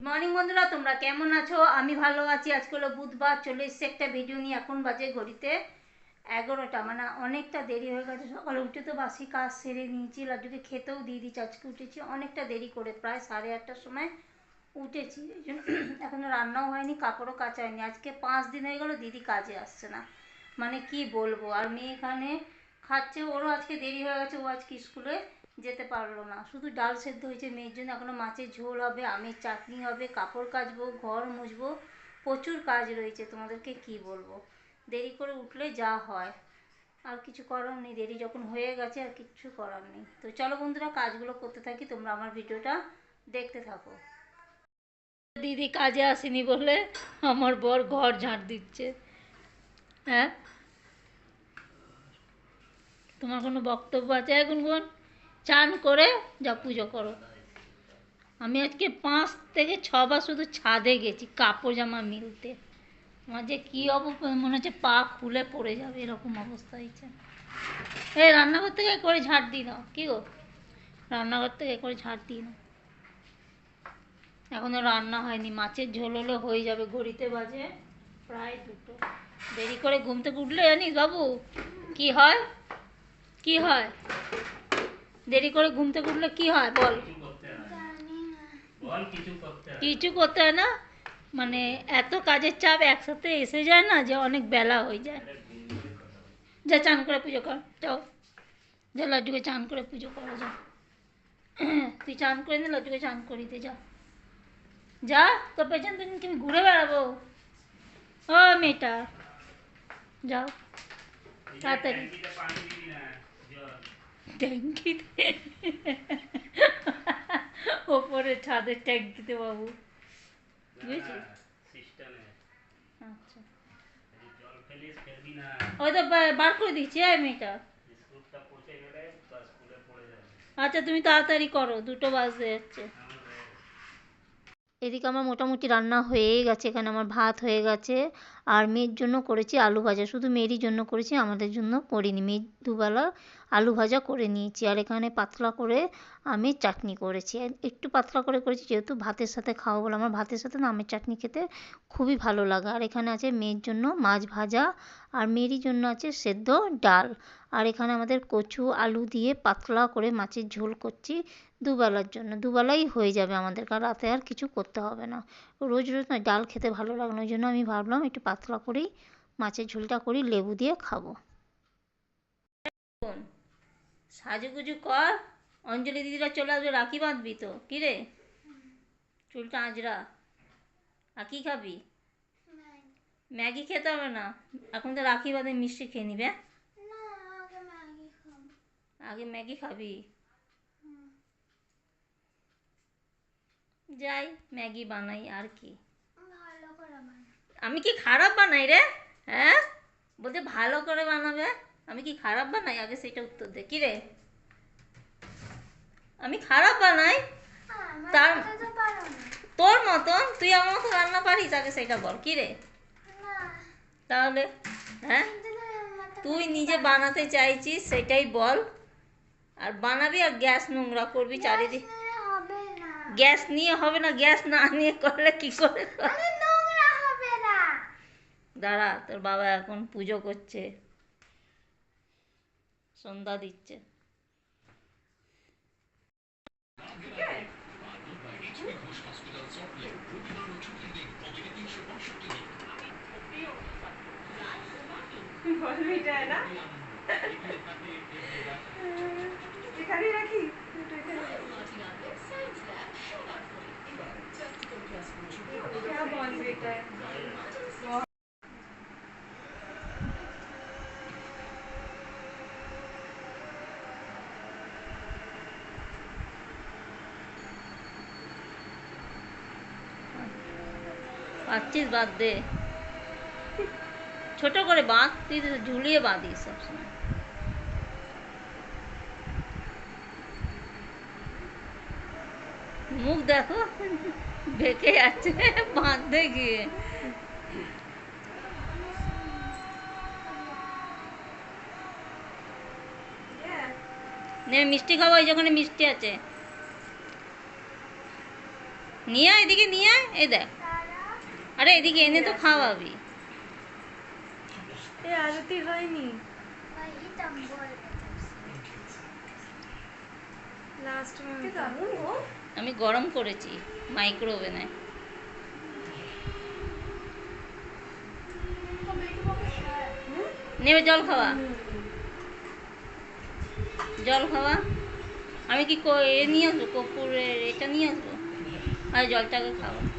Morning বন্ধুরা, তোমরা কেমন আছো? আমি ভালো আছি। আজকে হলো বুধবার, চলে এসেছি একটা ভিডিও নিয়ে। এখন বাজে ঘড়িতে এগারোটা মানে অনেকটা দেরি হয়ে গেছে। সকালে উঠে তো বাসি কাজ সেরে নিয়েছি। লাড্ডুকে খেতেও দিয়ে দিচ্ছি আজকে উঠেছি অনেকটা দেরি করে, প্রায় সাড়ে আটটার সময় উঠেছি। এই জন্য এখনও রান্নাও হয়নি, কাপড়ও কাচা হয়নি। আজকে পাঁচ দিন হয়ে গেলো দিদি কাজে আসছে না। মানে কি বলব? আর মেয়ে এখানে খাচ্ছে, ওরও আজকে দেরি হয়ে গেছে। ও আজকে স্কুলে যেতে পারল না। শুধু ডাল সেদ্ধ হয়েছে মেয়ের জন্য। এখনও মাছের ঝোল হবে, আমের চাটনি হবে, কাপড় কাচবো, ঘর মুছবো, প্রচুর কাজ রয়েছে। তোমাদেরকে কি বলব? দেরি করে উঠলে যা হয়। আর কিছু করার নেই। দেরি যখন হয়ে গেছে, আর কিচ্ছু করার নেই। তো চলো বন্ধুরা, কাজগুলো করতে থাকি। তোমরা আমার ভিডিওটা দেখতে থাকো। দিদি কাজে আসেনি বলে আমার বর ঘর ঝাঁট দিচ্ছে। হ্যাঁ? তোমার কোনো বক্তব্য আছে এখন গুন চান করে যা পুজো করো। আমি আজকে পাঁচ থেকে ছবার শুধু ছাদে গেছি, কাপড় জামা মিলতে। আমার যে কী অবস্থা মনে হচ্ছে পা খুলে পড়ে যাবে, এরকম অবস্থা হয়েছে। এই রান্নাঘর থেকে করে ঝাড় দিই দাও। কী গো? রান্নাঘর থেকে করে ঝাড় দিই না এখনও রান্না হয়নি, মাছের ঝোল হলে হয়ে যাবে, ঘড়িতে বাজে প্রায় দুটো। দেরি করে ঘুম থেকে উঠলে জানিস বাবু? কি হয়? কি হয়? দেরি করে ঘুম থেকে উঠলে কি হয় বল? কিছু করতে হয়। না? মানে এত কাজের চাপ একসাথে এসে যায় না যে অনেক বেলা হয়ে যায়। যা চান করে পুজো কর যাও। যা লাড্ডুকে চান করে পুজো করা যা। তুই চান করে নে লাড্ডুকে চান করিতে যা। যা তোর পেছন পেছন কি ঘুরে বেড়াবো? ও মেয়েটা যাও। তাড়াতাড়ি। ট্যাঙ্কিতে। ওপরে ছাদের ট্যাঙ্কিতে বাবু। আচ্ছা। ওই তো বার করে দিচ্ছি এই মেয়েটা। আচ্ছা তুমি তাড়াতাড়ি করো দুটো বাজতে যাচ্ছে। এদিকে আমার মোটামুটি রান্না হয়েই গেছে, এখানে আমার ভাত হয়ে গেছে। আর মেয়ের জন্য করেছি আলু ভাজা, শুধু মেয়েরই জন্য করেছি, আমাদের জন্য করিনি। মেয়ের দুবেলা আলু ভাজা করে নিয়েছি, আর এখানে পাতলা করে আমি চাটনি করেছি। একটু পাতলা করে করেছি, যেহেতু ভাতের সাথে খাওয়া বলে, আমার ভাতের সাথে না, আমের চাটনি খেতে খুবই ভালো লাগে। আর এখানে আছে মেয়ের জন্য মাছ ভাজা, আর মেয়েরই জন্য আছে সেদ্ধ ডাল। আর এখানে আমাদের কচু আলু দিয়ে পাতলা করে মাছের ঝোল করছি দুবেলার জন্য। দুবেলাই হয়ে যাবে আমাদের কারণ রাতে আর কিছু করতে হবে না। রোজ রোজ না ডাল খেতে ভালো লাগে না ওই জন্য আমি ভাবলাম একটু পাতলা করেই মাছের ঝোলটা করি লেবু দিয়ে খাব। সাজুগুজু কর। অঞ্জলি দিদিরা চলে আসবে রাখি বাঁধবি তো? কী রে? চুলটা আঁচড়া। আর কী খাবি? ম্যাগি। খেতে হবে না। এখন তো রাখি বাঁধে মিষ্টি খেয়ে নিবে আগে ম্যাগি খাবি। যাই ম্যাগি বানাই আর কি। আমি কি খারাপ বানাই রে? হ্যাঁ? বলতে ভালো করে বানাবে? আমি কি খারাপ বানাই? আগে সেটা উত্তর দে। কি রে? আমি খারাপ বানাই? তার তোর মতন? তুই আমার মতো রান্না পারিস? আগে সেটা বল। কি রে? তাহলে হ্যাঁ? তুই নিজে বানাতে চাইছিস সেটাই বল। আর বানাবি আর গ্যাস নোংরা করবি চারিদিক। গ্যাস নিয়ে হবে না গ্যাস না নিয়ে করলে কি করে? দাঁড়া তোর বাবা এখন পুজো করছে। সন্ধ্যা দিচ্ছে। এখানেই রাখি क्या बॉल बेटा है পাচ্ছিস বাদ দে ছোট করে বাঁধ তুই তো ঝুলিয়ে বাঁধিস সবসময় মুখ দেখো বেঁকে যাচ্ছে বাঁধতে গিয়ে। নে মিষ্টি খাব ওই যেখানে মিষ্টি আছে। নিয়ে আয় এদিকে নিয়ে আয় এই দেখ। আরে এদিকে এনে তো খাওয়াবি। এ আরতি হয়নি। লাস্ট আমি গরম করেছি মাইক্রোওভেনে। নেবে জল খাওয়া? জল খাওয়া? আমি কি এ নিয়ে আসব? কপুরের এটা নিয়ে আসব? আর জলটাকে খাওয়া।